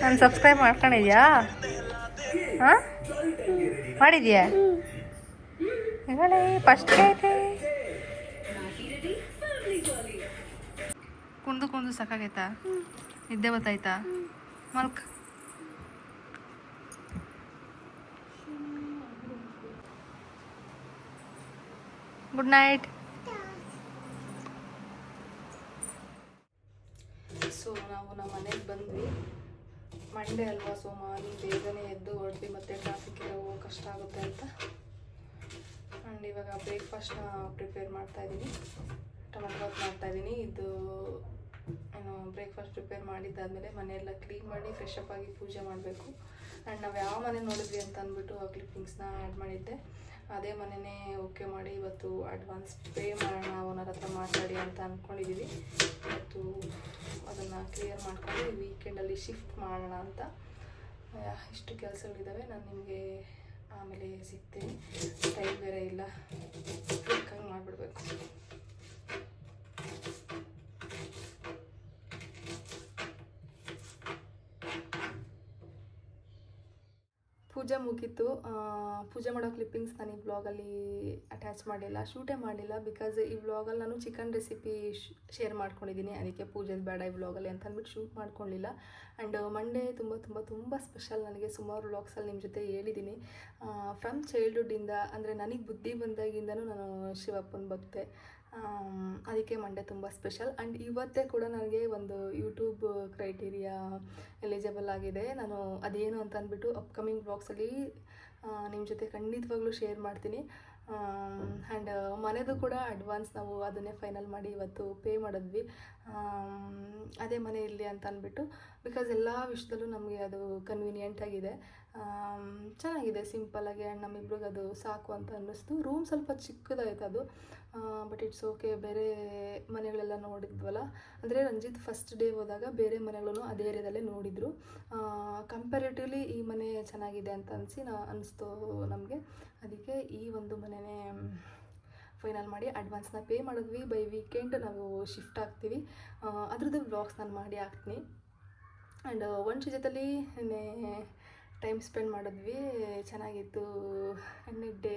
ನಾನು ಸಬ್ಸ್ಕ್ರೈಬ್ ಮಾಡ್ಕೊಂಡಿದ್ಯಾ? ಹಾಂ? ಮಾಡಿದ್ಯಾ? ಹೇಳಿ ಫಸ್ಟ್ ಐತೆ. ಕುಣ್ದು ಕುಣಿದು ಸಾಕಾಗೈತಾ? ನಿದ್ದೆ ಬತ್ತಾಯ್ತಾ? ಮಲ್ಕ. ಗುಡ್ ನೈಟ್ ಸೊ, ನಾವು ನಮ್ಮ ಮನೆಗೆ ಬಂದ್ವಿ. ಮಂಡೇ ಅಲ್ವಾ ಸೊ ಮಾರ್ನಿಂಗ್ ಬೇಗನೆ ಎದ್ದು ಹೊರಟ್ವಿ ಮತ್ತೆ ಟ್ರಾಫಿಕ್ಗೆ ಹೋಗೋ ಕಷ್ಟ ಆಗುತ್ತೆ ಅಂತ. ಆ್ಯಂಡ್ ಇವಾಗ ಬ್ರೇಕ್ಫಾಸ್ಟ್ನ ಪ್ರಿಪೇರ್ ಮಾಡ್ತಾ ಇದ್ದೀನಿ ಟೊಮೆಟೊ ಬಾತ್ ಮಾಡ್ತಾ ಇದ್ದೀನಿ ಇದು ಬ್ರೇಕ್ಫಾಸ್ಟ್ ಪ್ರಿಪೇರ್ ಮಾಡಿದ್ದಾದಮೇಲೆ ಮನೆಯೆಲ್ಲ ಕ್ಲೀನ್ ಮಾಡಿ ಫ್ರೆಶ್ ಅಪ್ ಆಗಿ ಪೂಜೆ ಮಾಡಬೇಕು. ಆ್ಯಂಡ್ ನಾವು ಯಾವ ಮನೆ ನೋಡಿದ್ವಿ ಅಂತ ಅಂದ್ಬಿಟ್ಟು ಆ ಕ್ಲಿಪ್ಪಿಂಗ್ಸ್ನ ಆ್ಯಡ್ ಮಾಡಿದ್ದೆ. ಅದೇ ಮನೆಯೇ ಓಕೆ ಮಾಡಿ ಇವತ್ತು ಅಡ್ವಾನ್ಸ್ ಪೇ ಮಾಡೋಣ, ಓನರ್ ಹತ್ರ ಮಾತಾಡಿ ಅಂತ ಅಂದ್ಕೊಂಡಿದ್ದೀವಿ ಇವತ್ತು ಅದನ್ನು ಕ್ಲಿಯರ್ ಮಾಡ್ಕೊಂಡು ವೀಕೆಂಡಲ್ಲಿ ಶಿಫ್ಟ್ ಮಾಡೋಣ ಅಂತ. ಇಷ್ಟು ಕೆಲಸಗಳಿದ್ದಾವೆ ನಾನು ನಿಮಗೆ ಆಮೇಲೆ ಸಿಗ್ತೀನಿ. ಟೈಮ್ ಬೇರೆ ಇಲ್ಲ. ಕ್ವಿಕ್ಕಾಗಿ ಮಾಡಿಬಿಡ್ಬೇಕು. ಪೂಜೆ ಮುಗೀತು ಪೂಜೆ ಮಾಡೋ ಕ್ಲಿಪ್ಪಿಂಗ್ಸ್ ನಾನು ಈ ವ್ಲಾಗಲ್ಲಿ ಅಟ್ಯಾಚ್ ಮಾಡಿಲ್ಲ ಶೂಟೇ ಮಾಡಿಲ್ಲ ಬಿಕಾಸ್ ಈ ಬ್ಲಾಗಲ್ಲಿ ನಾನು ಚಿಕನ್ ರೆಸಿಪಿ ಶೇರ್ ಮಾಡ್ಕೊಂಡಿದ್ದೀನಿ. ಅದಕ್ಕೆ ಪೂಜೆದು ಬೇಡ ಈ ಬ್ಲಾಗಲ್ಲಿ ಅಂತ ಅಂದ್ಬಿಟ್ಟು ಶೂಟ್ ಮಾಡ್ಕೊಳ್ಳಿಲ್ಲ ಆ್ಯಂಡ್ ಮಂಡೇ ತುಂಬ ತುಂಬ ತುಂಬ ಸ್ಪೆಷಲ್ ನನಗೆ ಸುಮಾರು ವ್ಲಾಗ್ಸಲ್ಲಿ ನಿಮ್ಮ ಜೊತೆ ಹೇಳಿದ್ದೀನಿ. ಫ್ರಮ್ ಚೈಲ್ಡ್ಹುಡ್ಡಿಂದ ಅಂದರೆ ನನಗೆ ಬುದ್ಧಿ ಬಂದಾಗಿಂದನೂ ನಾನು ಶಿವಪ್ಪನ ಭಕ್ತೆ. ಅದಕ್ಕೆ ಮಂಡೆ ತುಂಬ ಸ್ಪೆಷಲ್ ಆ್ಯಂಡ್ ಇವತ್ತೇ ಕೂಡ ನನಗೆ ಒಂದು ಯೂಟ್ಯೂಬ್ ಕ್ರೈಟೀರಿಯಾ ಎಲಿಜಿಬಲ್ ಆಗಿದೆ. ನಾನು ಅದೇನು ಅಂತ ಅಂದ್ಬಿಟ್ಟು ಅಪ್ಕಮಿಂಗ್ ಬ್ಲಾಗ್ಸಲ್ಲಿ ನಿಮ್ಮ ಜೊತೆ ಖಂಡಿತವಾಗ್ಲೂ ಶೇರ್ ಮಾಡ್ತೀನಿ. ಆ್ಯಂಡ್ ಮನೆದು ಕೂಡ ಅಡ್ವಾನ್ಸ್ ನಾವು ಅದನ್ನೇ ಫೈನಲ್ ಮಾಡಿ ಇವತ್ತು ಪೇ ಮಾಡಿದ್ವಿ. ಅದೇ ಮನೆ ಇರಲಿ ಅಂತ ಅಂದ್ಬಿಟ್ಟು ಬಿಕಾಸ್ ಎಲ್ಲ ವಿಷಯದಲ್ಲೂ ನಮಗೆ ಅದು ಕನ್ವೀನಿಯೆಂಟ್ ಆಗಿದೆ. ಚೆನ್ನಾಗಿದೆ ಸಿಂಪಲ್ಲಾಗಿ ಆ್ಯಂಡ್ ನಮ್ಮಿಬ್ರಿಗೆ ಅದು ಸಾಕು ಅಂತ ಅನ್ನಿಸ್ತು. ರೂಮ್ ಸ್ವಲ್ಪ ಚಿಕ್ಕದಾಯ್ತು ಅದು. ಬಟ್ ಇಟ್ಸ್ ಓಕೆ ಬೇರೆ ಮನೆಗಳೆಲ್ಲ ನೋಡಿದ್ವಲ್ಲ? ಅಂದರೆ ರಂಜಿತ್ ಫಸ್ಟ್ ಡೇ ಹೋದಾಗ ಬೇರೆ ಮನೆಗಳನ್ನು ಅದೇ ಏರಿಯಾದಲ್ಲೇ ನೋಡಿದರು. ಕಂಪ್ಯಾರಿಟಿವ್ಲಿ ಈ ಮನೆ ಚೆನ್ನಾಗಿದೆ ಅಂತ ಅನಿಸಿ ನಾ ಅನ್ನಿಸ್ತು ನಮಗೆ. ಅದಕ್ಕೆ ಈ ಒಂದು ಮನೆನೇ ಫೈನಲ್ ಮಾಡಿ ಅಡ್ವಾನ್ಸ್ನ ಪೇ ಮಾಡಿದ್ವಿ. ಬೈ ವೀಕೆಂಡ್ ನಾವು ಶಿಫ್ಟ್ ಆಗ್ತೀವಿ. ಅದ್ರದ್ದು ವ್ಲಾಗ್ಸ್ ನಾನು ಮಾಡಿ ಹಾಕ್ತೀನಿ. ಆ್ಯಂಡ್ ಒಂದು ಜೊತೆಲಿ ಟೈಮ್ ಸ್ಪೆಂಡ್ ಮಾಡಿದ್ವಿ, ಚೆನ್ನಾಗಿತ್ತು ನೆಕ್ ಡೇ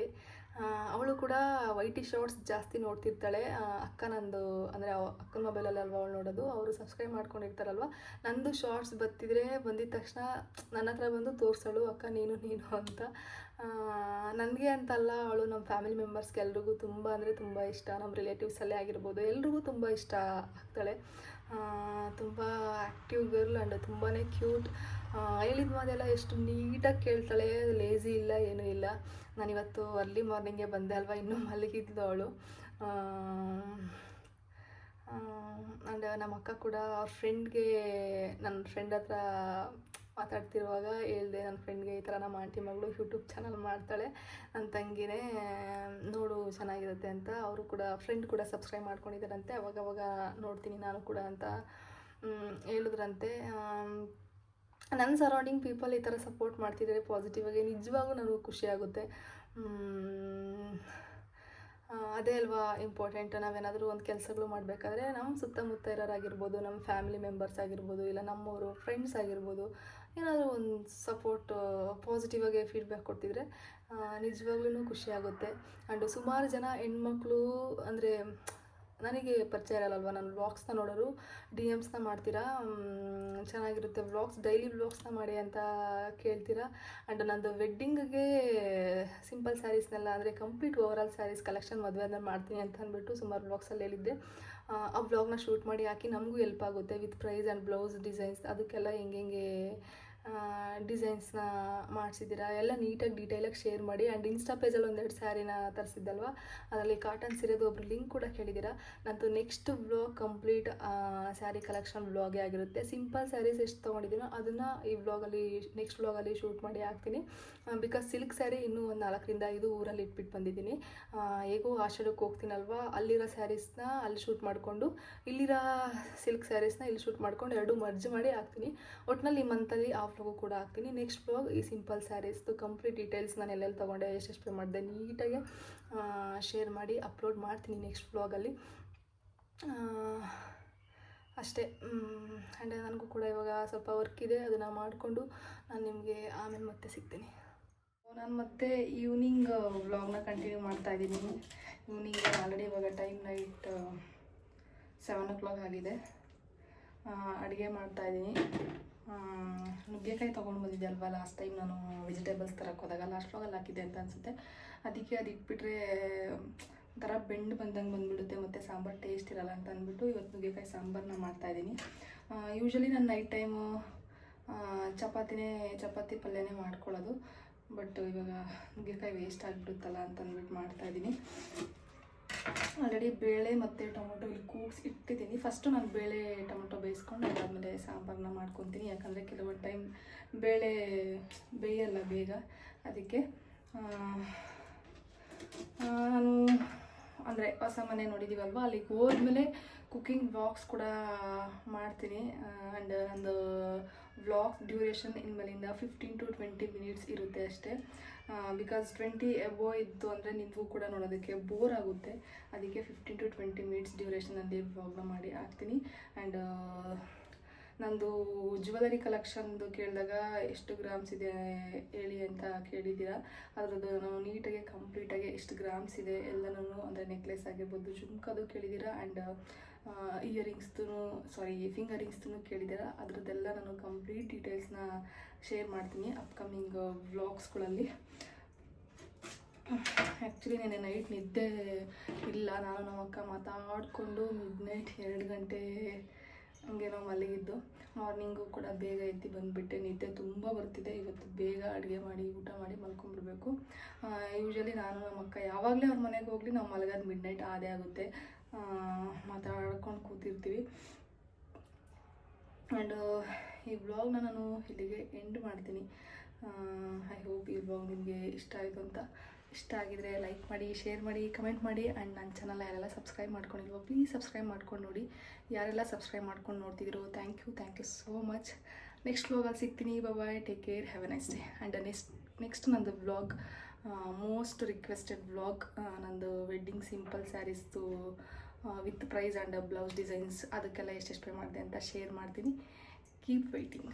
ಅವಳು ಕೂಡ ವೈಟಿ ಶಾರ್ಟ್ಸ್ ಜಾಸ್ತಿ ನೋಡ್ತಿರ್ತಾಳೆ. ಅಕ್ಕ ನಂದು, ಅಂದರೆ ಅಕ್ಕನ ಮೊಬೈಲಲ್ಲಿ ಅಲ್ವಾ ಅವಳು ನೋಡೋದು. ಅವರು ಸಬ್ಸ್ಕ್ರೈಬ್ ಮಾಡ್ಕೊಂಡಿರ್ತಾರಲ್ವ? ನಂದು ಶಾರ್ಟ್ಸ್ ಬರ್ತಿದ್ರೆ ಬಂದಿದ ತಕ್ಷಣ ನನ್ನ ಹತ್ರ ಬಂದು ತೋರಿಸೋಳು, ಅಕ್ಕ, ನೀನು ನೀನು ಅಂತ. ನನಗೆ ಅಂತಲ್ಲ, ಅವಳು ನಮ್ಮ ಫ್ಯಾಮಿಲಿ ಮೆಂಬರ್ಸ್ಗೆ ಎಲ್ರಿಗೂ ತುಂಬ ಅಂದರೆ ತುಂಬ ಇಷ್ಟ. ನಮ್ಮ ರಿಲೇಟಿವ್ಸಲ್ಲೇ ಆಗಿರ್ಬೋದು. ಎಲ್ರಿಗೂ ತುಂಬ ಇಷ್ಟ ಆಗ್ತಾಳೆ. ತುಂಬ ಆ್ಯಕ್ಟಿವ್ ಗರ್ಲ್ ಆ್ಯಂಡ್ ತುಂಬಾ ಕ್ಯೂಟ್ ಹೇಳಿದ ಮಾತೆಲ್ಲ ಎಷ್ಟು ನೀಟಾಗಿ ಕೇಳ್ತಾಳೆ ಲೇಜಿ ಇಲ್ಲ, ಏನೂ ಇಲ್ಲ. ನಾನಿವತ್ತು ಅರ್ಲಿ ಮಾರ್ನಿಂಗೇ ಬಂದೆ ಅಲ್ವಾ, ಇನ್ನೂ ಮಲಗಿದ್ಲು ಅವಳು. ಆ್ಯಂಡ್ ನಮ್ಮ ಅಕ್ಕ ಕೂಡ ಅವ್ರ ಫ್ರೆಂಡ್ಗೆ ನನ್ನ ಫ್ರೆಂಡ್ ಹತ್ರ ಮಾತಾಡ್ತಿರುವಾಗ ಹೇಳಿದೆ, ನನ್ನ ಫ್ರೆಂಡ್ಗೆ ಈ ಥರ ನಮ್ಮ ಆಂಟಿ ಮಗಳು ಯೂಟ್ಯೂಬ್ ಚಾನಲ್ ಮಾಡ್ತಾಳೆ. ನನ್ನ ತಂಗಿನೇ, ನೋಡು ಚೆನ್ನಾಗಿರುತ್ತೆ ಅಂತ. ಅವರು ಕೂಡ ಫ್ರೆಂಡ್ ಕೂಡ ಸಬ್ಸ್ಕ್ರೈಬ್ ಮಾಡ್ಕೊಂಡಿದ್ದಾರಂತೆ. ಅವಾಗವಾಗ ಅವಾಗ ನೋಡ್ತೀನಿ ನಾನು ಕೂಡ ಅಂತ ಹೇಳಿದ್ರಂತೆ. ನನ್ನ ಸರೌಂಡಿಂಗ್ ಪೀಪಲ್ ಈ ಥರ ಸಪೋರ್ಟ್ ಮಾಡ್ತಿದ್ದಾರೆ ಪಾಸಿಟಿವ್ ಆಗಿ ನಿಜವಾಗೂ ನನಗೂ ಖುಷಿಯಾಗುತ್ತೆ ಅದೇ ಅಲ್ವಾ ಇಂಪಾರ್ಟೆಂಟ್ ನಾವೇನಾದರೂ ಒಂದು ಕೆಲಸಗಳು ಮಾಡಬೇಕಾದ್ರೆ ನಮ್ಮ ಸುತ್ತಮುತ್ತ ಇರೋರಾಗಿರ್ಬೋದು ನಮ್ಮ ಫ್ಯಾಮಿಲಿ ಮೆಂಬರ್ಸ್ ಆಗಿರ್ಬೋದು, ಇಲ್ಲ ನಮ್ಮವರು ಫ್ರೆಂಡ್ಸ್ ಆಗಿರ್ಬೋದು, ಏನಾದರೂ ಒಂದು ಸಪೋರ್ಟ್ ಪಾಸಿಟಿವ್ ಆಗಿ ಫೀಡ್ಬ್ಯಾಕ್ ಕೊಡ್ತಿದ್ರೆ ನಿಜವಾಗ್ಲೂ ಖುಷಿಯಾಗುತ್ತೆ ಆ್ಯಂಡ್ ಸುಮಾರು ಜನ ಹೆಣ್ಮಕ್ಳು ಅಂದರೆ ನನಗೆ ಪರಿಚಯ ಇರಲ್ಲಲ್ವ? ನಾನು ವ್ಲಾಗ್ಸ್ನ ನೋಡೋರು ಡಿ ಎಮ್ಸ್ನ ಮಾಡ್ತೀರಾ? ಚೆನ್ನಾಗಿರುತ್ತೆ ವ್ಲಾಗ್ಸ್ ಡೈಲಿ ವ್ಲಾಗ್ಸ್ನ ಮಾಡಿ ಅಂತ ಕೇಳ್ತೀರಾ? ಆ್ಯಂಡ್ ನಂದು ವೆಡ್ಡಿಂಗ್ಗೆ ಸಿಂಪಲ್ ಸ್ಯಾರೀಸ್ನೆಲ್ಲ ಅಂದರೆ complete overall sarees collection ಮದುವೆ ಮಾಡ್ತೀನಿ ಅಂತ ಅಂದ್ಬಿಟ್ಟು ಸುಮಾರು ವ್ಲಾಗ್ಸಲ್ಲಿ ಹೇಳಿದ್ದೆ. ಆ, ವ್ಲಾಗ್ನ ಶೂಟ್ ಮಾಡಿ ಹಾಕಿ ನಮಗೂ ಹೆಲ್ಪ್ ಆಗುತ್ತೆ with price and blouse designs ಅದಕ್ಕೆಲ್ಲ ಹೆಂಗೆ ಡಿಸೈನ್ಸ್ನ ಮಾಡಿಸಿದ್ದೀರಾ? ಎಲ್ಲ ನೀಟಾಗಿ ಡೀಟೇಲಾಗಿ ಶೇರ್ ಮಾಡಿ. ಆ್ಯಂಡ್ ಇನ್ಸ್ಟಾ ಪೇಜಲ್ಲಿ ಒಂದೆರಡು ಸ್ಯಾರಿನ ತರಿಸಿದ್ದಲ್ವಾ? ಅದರಲ್ಲಿ ಕಾಟನ್ ಸೀರೆದು ಒಬ್ರು ಲಿಂಕ್ ಕೂಡ ಕೇಳಿದ್ದೀರಾ ನಂತು next vlog complete saree collection ವ್ಲಾಗೇ ಆಗಿರುತ್ತೆ. ಸಿಂಪಲ್ ಸ್ಯಾರೀಸ್ ಎಷ್ಟು ತೊಗೊಂಡಿದ್ದೀನೋ ಅದನ್ನು ಈ ವ್ಲಾಗಲ್ಲಿ ನೆಕ್ಸ್ಟ್ ವ್ಲಾಗಲ್ಲಿ ಶೂಟ್ ಮಾಡಿ ಹಾಕ್ತೀನಿ. ಬಿಕಾಸ್ ಸಿಲ್ಕ್ ಸ್ಯಾರಿ ಇನ್ನೂ ಒಂದು ನಾಲ್ಕರಿಂದ ಐದು ಊರಲ್ಲಿ ಇಟ್ಬಿಟ್ಟು ಬಂದಿದ್ದೀನಿ. ಹೇಗೂ ಆಷಾಢಕ್ಕೆ ಹೋಗ್ತೀನಲ್ವ? ಅಲ್ಲಿರೋ ಸ್ಯಾರೀಸ್ನ ಅಲ್ಲಿ ಶೂಟ್ ಮಾಡಿಕೊಂಡು, ಇಲ್ಲಿರೋ ಸಿಲ್ಕ್ ಸ್ಯಾರೀಸ್ನ ಇಲ್ಲಿ ಶೂಟ್ ಮಾಡ್ಕೊಂಡು ಎರಡು ಮರ್ಜ್ ಮಾಡಿ ಹಾಕ್ತೀನಿ. ಒಟ್ಟಿನಲ್ಲಿ ಈ ಮಂತಲ್ಲಿ ಆ ಕೂಡ ಹಾಕ್ತೀನಿ. ನೆಕ್ಸ್ಟ್ ವ್ಲಾಗ್ ಈ ಸಿಂಪಲ್ ಸ್ಯಾರೀಸ್ದು ಕಂಪ್ಲೀಟ್ ಡೀಟೇಲ್ಸ್ ನಾನು ಎಲ್ಲೆಲ್ಲಿ ತೊಗೊಂಡೆ, ಎಷ್ಟೆಷ್ಟು ಪೇ ಮಾಡಿದೆ ನೀಟಾಗಿ ಶೇರ್ ಮಾಡಿ ಅಪ್ಲೋಡ್ ಮಾಡ್ತೀನಿ ನೆಕ್ಸ್ಟ್ ಬ್ಲಾಗಲ್ಲಿ ಅಷ್ಟೇ. ಆ್ಯಂಡ್ ನನಗೂ ಕೂಡ ಇವಾಗ ಸ್ವಲ್ಪ ವರ್ಕ್ ಇದೆ, ಅದನ್ನು ಮಾಡಿಕೊಂಡು ನಾನು ನಿಮಗೆ ಆಮೇಲೆ ಮತ್ತೆ ಸಿಗ್ತೀನಿ. ನಾನು ಮತ್ತೆ ಈವ್ನಿಂಗ್ ವ್ಲಾಗ್ನ ಕಂಟಿನ್ಯೂ ಮಾಡ್ತಾ ಇದ್ದೀನಿ. ಈವ್ನಿಂಗ್ ಆಲ್ರೆಡಿ ಇವಾಗ time night seven o'clock ಆಗಿದೆ. ಅಡುಗೆ ಮಾಡ್ತಾಯಿದ್ದೀನಿ ನುಗ್ಗೆಕಾಯಿ ತೊಗೊಂಡು ಬಂದಿದ್ದೆ ಅಲ್ವಾ ಲಾಸ್ಟ್ ಟೈಮ್ ನಾನು ವೆಜಿಟೇಬಲ್ಸ್ ತರಕ್ಕೆ ಹೋದಾಗ. ಲಾಸ್ಟ್ ವ್ಲಾಗಲ್ಲಿ ಹಾಕಿದ್ದೆ ಅಂತ ಅನಿಸುತ್ತೆ. ಅದಕ್ಕೆ ಅದು ಇಟ್ಬಿಟ್ರೆ, ಒಂಥರ ಬೆಂಡು ಬಂದಂಗೆ ಬಂದುಬಿಡುತ್ತೆ ಮತ್ತು ಸಾಂಬಾರು ಟೇಸ್ಟ್ ಇರಲ್ಲ ಅಂತ ಅಂದ್ಬಿಟ್ಟು ಇವತ್ತು ನುಗ್ಗೆಕಾಯಿ ಸಾಂಬಾರನ್ನ ಮಾಡ್ತಾಯಿದ್ದೀನಿ ಯೂಶ್ವಲಿ ನಾನು ನೈಟ್ ಟೈಮು ಚಪಾತಿನೇ, ಚಪಾತಿ ಪಲ್ಯನೇ ಮಾಡ್ಕೊಳ್ಳೋದು. ಬಟ್ ಇವಾಗ ನುಗ್ಗೆಕಾಯಿ ವೇಸ್ಟ್ ಆಗಿಬಿಡುತ್ತಲ್ಲ ಅಂತ ಅಂದ್ಬಿಟ್ಟು ಮಾಡ್ತಾಯಿದ್ದೀನಿ ಆಲ್ರೆಡಿ ಬೇಳೆ ಮತ್ತು ಟೊಮೊಟೊ ಇಲ್ಲಿ ಕೂಗ್ಸಿ ಇಟ್ಟಿದ್ದೀನಿ. ಫಸ್ಟು ನಾನು ಬೇಳೆ, ಟೊಮೊಟೊ ಬೇಯಿಸ್ಕೊಂಡು ಅದಾದಮೇಲೆ ಸಾಂಬಾರನ್ನ ಮಾಡ್ಕೊತೀನಿ. ಯಾಕಂದರೆ ಕೆಲವು ಟೈಮ್ ಬೇಳೆ ಬೇಯಲ್ಲ ಬೇಗ. ಅದಕ್ಕೆ ನಾನು ಅಂದರೆ ಹೊಸ ಮನೆ ನೋಡಿದ್ದೀವಲ್ವ ಅಲ್ಲಿಗೆ ಹೋದ್ಮೇಲೆ ಕುಕ್ಕಿಂಗ್ ವ್ಲಾಗ್ಸ್ ಕೂಡ ಮಾಡ್ತೀನಿ. ಆ್ಯಂಡ್ ನಂದು ವ್ಲಾಗ್ ಡ್ಯೂರೇಷನ್ ಇನ್ಮೇಲಿಂದ ಫಿಫ್ಟೀನ್ ಟು ಟ್ವೆಂಟಿ ಮಿನಿಟ್ಸ್ ಇರುತ್ತೆ ಅಷ್ಟೇ. ಬಿಕಾಸ್ ಟ್ವೆಂಟಿ ಎಬೋ ಇತ್ತು ಅಂದರೆ ನಿಮಗೂ ಕೂಡ ನೋಡೋದಕ್ಕೆ ಬೋರ್ ಆಗುತ್ತೆ. ಅದಕ್ಕೆ ಫಿಫ್ಟೀನ್ ಟು ಟ್ವೆಂಟಿ ಮಿನಿಟ್ಸ್ ಡ್ಯೂರೇಷನಲ್ಲಿ ವ್ಲಾಗ್ನ ಮಾಡಿ ಹಾಕ್ತೀನಿ. ಆ್ಯಂಡ್ ನಂದು ಜ್ಯುವೆಲರಿ ಕಲೆಕ್ಷನ್ದು ಕೇಳಿದಾಗ ಎಷ್ಟು ಗ್ರಾಮ್ಸ್ ಇದೆ ಹೇಳಿ ಅಂತ ಕೇಳಿದ್ದೀರಾ. ಅದ್ರದ್ದು ನಾನು ನೀಟಾಗಿ ಕಂಪ್ಲೀಟಾಗಿ ಎಷ್ಟು ಗ್ರಾಮ್ಸ್ ಇದೆ ಎಲ್ಲನೂ ಅಂದರೆ ನೆಕ್ಲೆಸ್ ಆಗಿರ್ಬೋದು. ಜುಮ್ಕದು ಕೇಳಿದ್ದೀರಾ ಆ್ಯಂಡ್ ಇಯರಿಂಗ್ಸ್ದು ಸಾರಿ ಫಿಂಗರಿಂಗ್ಸ್ದು ಕೇಳಿದ್ದೀರಾ. ಅದರದ್ದೆಲ್ಲ ನಾನು ಕಂಪ್ಲೀಟ್ ಡೀಟೇಲ್ಸ್ನ ಶೇರ್ ಮಾಡ್ತೀನಿ ಅಪ್ಕಮಿಂಗ್ ವ್ಲಾಗ್ಸ್ಗಳಲ್ಲಿ ಆ್ಯಕ್ಚುಲಿ ನೆನೆ ನೈಟ್ ನಿದ್ದೆ ಇಲ್ಲ. ನಾನು ನಮ್ಮ ಅಕ್ಕ ಮಾತಾಡಿಕೊಂಡು ಮಿಡ್ ನೈಟ್ ಎರಡು ಗಂಟೆ ಹಂಗೆ ನಾವು ಮಲಗಿದ್ದು ಮಾರ್ನಿಂಗು ಕೂಡ ಬೇಗ ಎದ್ದು ಬಂದುಬಿಟ್ಟೆ ನಿದ್ದೆ ತುಂಬ ಬರ್ತಿದೆ. ಇವತ್ತು ಬೇಗ ಅಡುಗೆ ಮಾಡಿ, ಊಟ ಮಾಡಿ ಮಲ್ಕೊಂಡ್ಬಿಡ್ಬೇಕು. ಯೂಶ್ವಲಿ ನಾನು ನಮ್ಮ ಅಕ್ಕ ಯಾವಾಗಲೇ ಅವ್ರ ಮನೆಗೆ ಹೋಗಲಿ ನಾವು ಮಲಗೋದು ಮಿಡ್ ನೈಟ್ ಆದೇ ಆಗುತ್ತೆ. ಮಾತಾಡ್ಕೊಂಡು ಕೂತಿರ್ತೀವಿ. ಆ್ಯಂಡ್ ಈ ಬ್ಲಾಗ್ನ ನಾನು ಇಲ್ಲಿಗೆ ಎಂಡ್ ಮಾಡ್ತೀನಿ. ಐ ಹೋಪ್ ಈ ಬ್ಲಾಗ್ ನಿಮಗೆ ಇಷ್ಟ ಆಯಿತು ಅಂತ ಇಷ್ಟ ಆಗಿದರೆ ಲೈಕ್ ಮಾಡಿ ಶೇರ್ ಮಾಡಿ ಕಮೆಂಟ್ ಮಾಡಿ ಆ್ಯಂಡ್ ನನ್ನ ಚಾನಲ್ ಯಾರೆಲ್ಲ ಸಬ್ಸ್ಕ್ರೈಬ್ ಮಾಡ್ಕೊಂಡಿಲ್ವೋ ಪ್ಲೀಸ್ ಸಬ್ಸ್ಕ್ರೈಬ್ ಮಾಡ್ಕೊಂಡು ನೋಡಿ. ಯಾರೆಲ್ಲ ಸಬ್ಸ್ಕ್ರೈಬ್ ಮಾಡ್ಕೊಂಡು ನೋಡ್ತಿದ್ರು thank you thank you so much next ವ್ಲಾಗಲ್ಲಿ ಸಿಗ್ತೀನಿ bye take care have a nice day and next next ನಂದು ವ್ಲಾಗ್ ಮೋಸ್ಟ್ ರಿಕ್ವೆಸ್ಟೆಡ್ ವ್ಲಾಗ್ ನಂದು wedding simple ಸ್ಯಾರೀಸ್ದು with price and blouse designs ಅದಕ್ಕೆಲ್ಲ ಎಷ್ಟೆಷ್ಟು ಪೇ ಮಾಡಿದೆ ಅಂತ ಶೇರ್ ಮಾಡ್ತೀನಿ. Keep waiting